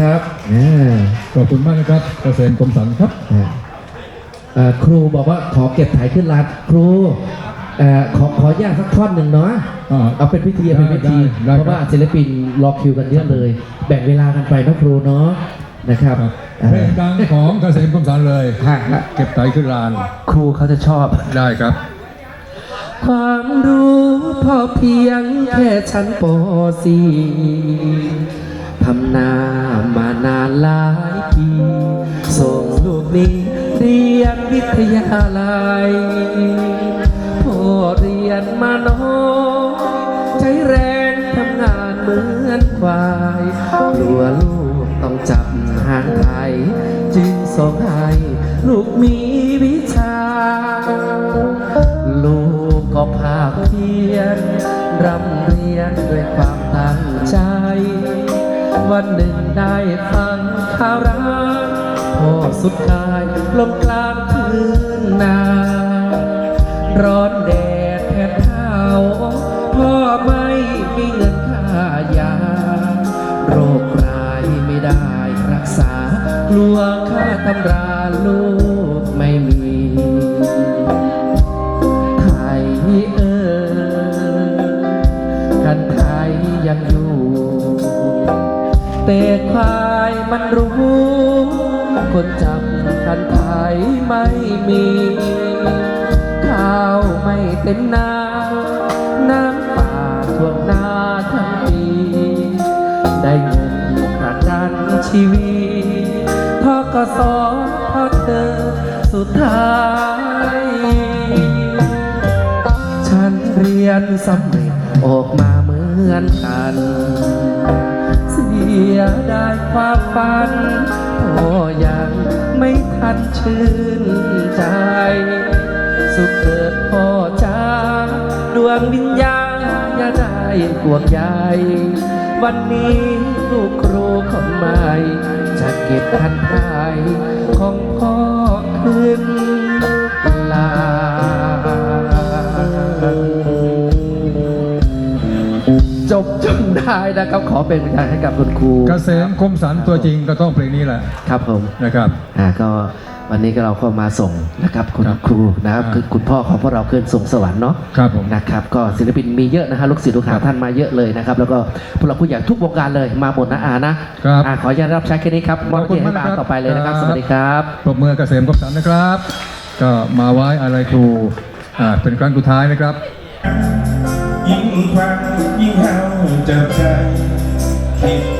คุณครับอ่าขอบคุณมากนะครับเกษมคมสันครับอ่าเอ่อครูบอกว่าขอเก็บถ่ายขึ้นลานครูเอ่อขอขออนุญาตสักท่อนหนึ่งเนาะ อ่า เอาเป็นพิธีเอาเป็นพิธีได้ได้เพราะว่าศิลปินรอคิวกันเยอะเลย แบ่งเวลากันไปนะครูเนาะนะครับครับเอ่อเพลงดังของเกษมคมสันเลย ฮะฮะเก็บไตขึ้นลานครูเขาจะชอบ ได้ครับ ความรู้พอเพียงแค่ชั้นป .4 หลายปีส่งลูกนี้เรียนวิทยาลัยพ่อเรียนมาน้อยใช้แรงทำงานเหมือนควายกลัวลูกต้องจับหางไทย จึงส่งให้ลูกมีวิชา ลูกก็ภาคเพียรรำเรียนด้วยความตั้งใจ วันหนึ่งได้ฟังข่าวร้ายพ่อสุดท้ายลมกลางคืนนาร้อนแดดแทบเท้าพ่อไม่มีเงินค่ายา โรคร้ายไม่ได้รักษากลัวค่าตำราลูก คนจับกันไทยไม่มี ข้าวไม่เต็มนาน้ำป่าท่วมนาทั้งปีได้เงินประกันชีวิตทกสพอเธอสุดท้าย ฉันเรียนสำเร็จออกมาเหมือนกัน ยดายความฝันพ่อยังไม่ทันชื่นใจ สุขเกิดพ่อจ้าดวงวิญญาณอย่าได้กวงใหญ่วันนี้ลูกครูคนใหม่จะเก็บคันไทยของพ่อขึ้นลา จบจนได้นะครับ ขอเป็นกำลังใจให้กับคุณครูเกษมคมสันตัวจริงก็ต้องเพลงนี้แหละครับผม นะครับ อ่าก็วันนี้ก็เราก็มาส่งนะครับคุณครับครูนะครับอ่าคือคุณพ่อของพวกเราขึ้นส่งสวรรค์เนาะครับผมนะครับก็ศิลปินมีเยอะนะฮะลูกศิษย์ลูกหาครับท่านมาเยอะเลยนะครับแล้วก็พวกเราผู้ใหญ่ทุกวงการเลยมาหมดนะอานะครับอ่าขออนุญาตรับใช้แค่นี้ครับมอบขอบคุที่ณให้มากอานะครับต่อไปเลยนะครับครับ สวัสดีครับ ปรบมือเกษมคมสันนะครับ ก็มาไว้อะไรครูอ่าเป็นครั้งสุดท้ายนะครับ ยิ่งฟังยิ่งเฮา จับใจคิด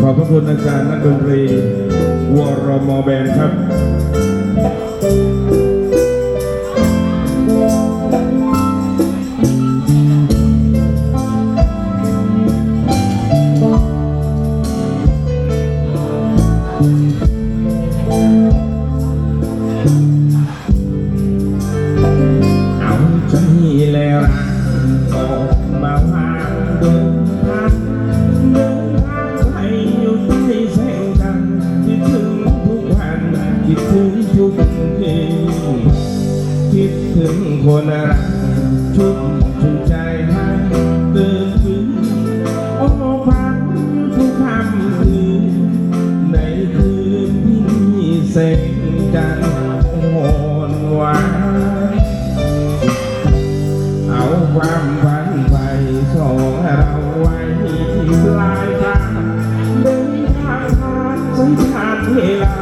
ขอบพระคุณอาจารย์นักดนตรีวรมแบนครับ ถึงคนรักชุบชูใจให้เดินถึงโอ้ฟังทุกคำคืนในคืนที่มีแสงจันทร์อ่อนหวานเอาความฝันไปส่งเราไว้ที่ปลายทางเดินทางผ่านสัญชาติเวลา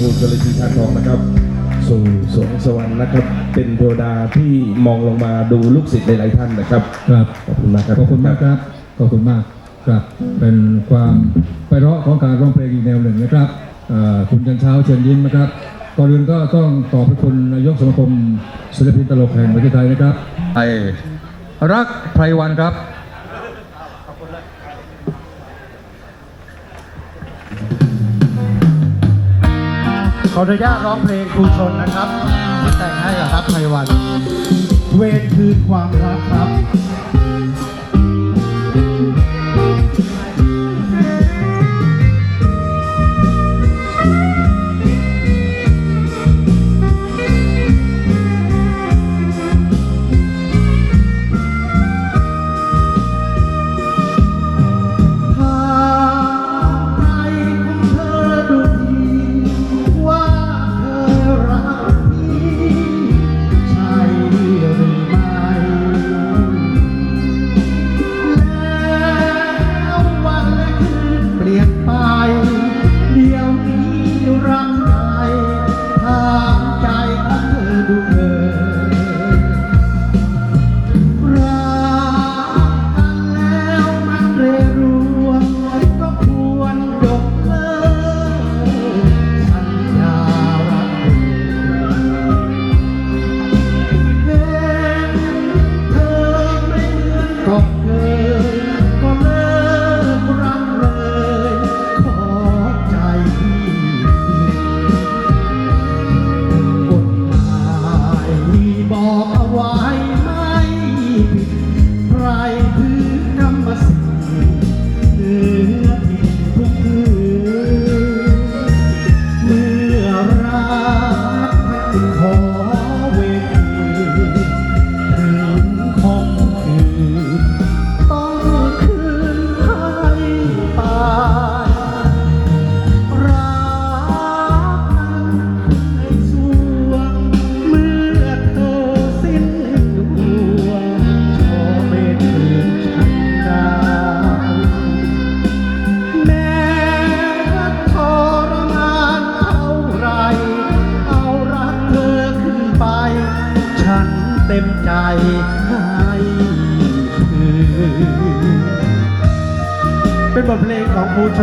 าณของคุณครูชลธีทานทองนะครับ สู่สวงสวรรค์นะครับ เป็นเทวดาที่มองลงมาดูลูกศิษย์หลายๆท่านนะครับครับขอบคุณมากครับขอบคุณมากครับขอบคุณมากครับเป็นความไพเราะของการร้องเพลงอีกแนวหนึ่งนะครับเอ่อคุณจันเช้าเชิญยิ้มนะครับก่อนอื่นก็ต้องขอบพระคุณนายกสมาคมศิลปินตลกแห่งประเทศไทยนะครับไอรักไพรวันครับ ขออนุญาตร้องเพลงครูชนนะครับที่แต่งให้กับครับไพวัน เวรคืนความรักครับ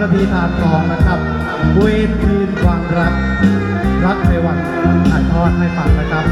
นทีทานทองนะครับเวทคืนความรัก รักในวันถ่ายทอดให้ฟังนะครับ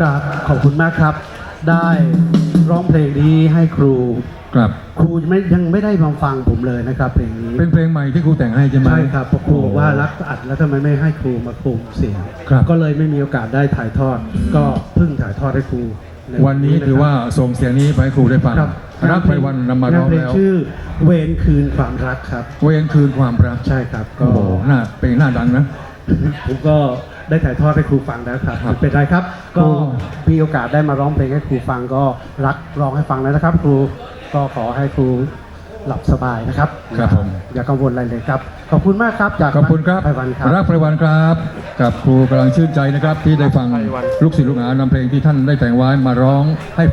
กราบขอบคุณมากครับ ได้ร้องเพลงนี้ให้ครู ครับ ครูไม่ยังไม่ได้มาฟังผมเลยนะครับเพลงนี้เป็นเพลงใหม่ที่ครูแต่งให้ใช่ไหม ใช่ครับเพราะครูบอกว่ารักอัดแล้วทำไมไม่ให้ครูมาปรุงเสียงครับ ก็เลยไม่มีโอกาสได้ถ่ายทอด ก็เพิ่งถ่ายทอดให้ครูใวันนี้ถือว่าส่งเสียงนี้ไปให้ครูได้ฟังครับรักไพรวันนำมาร้องงนเพลแล้ว ชื่อเวรคืนความรักครับ เวรคืนความรัก ใช่ครับก็ โอ้โหหน้าเพลงหน้าดังนะ ผมก็ ได้ถ่ายทอดให้ครูฟังแล้วครับครับไม่เป็นไรครับครูก็มีโอกาสได้มาร้องเพลงให้ครูฟังก็รักร้องให้ฟังแล้วนะครับ ครูก็ขอให้ครูหลับสบายนะครับครับผมอย่ากังวลอะไรเลยครับ ขอบคุณมากครับจากขอบคุณครับไพวันครับรักไพรวันครับ กับครูกำลังชื่นใจนะครับ ที่ได้ฟังลูกศิษย์ลูกหานำเพลงที่ท่านได้แต่งไว้มาร้องให้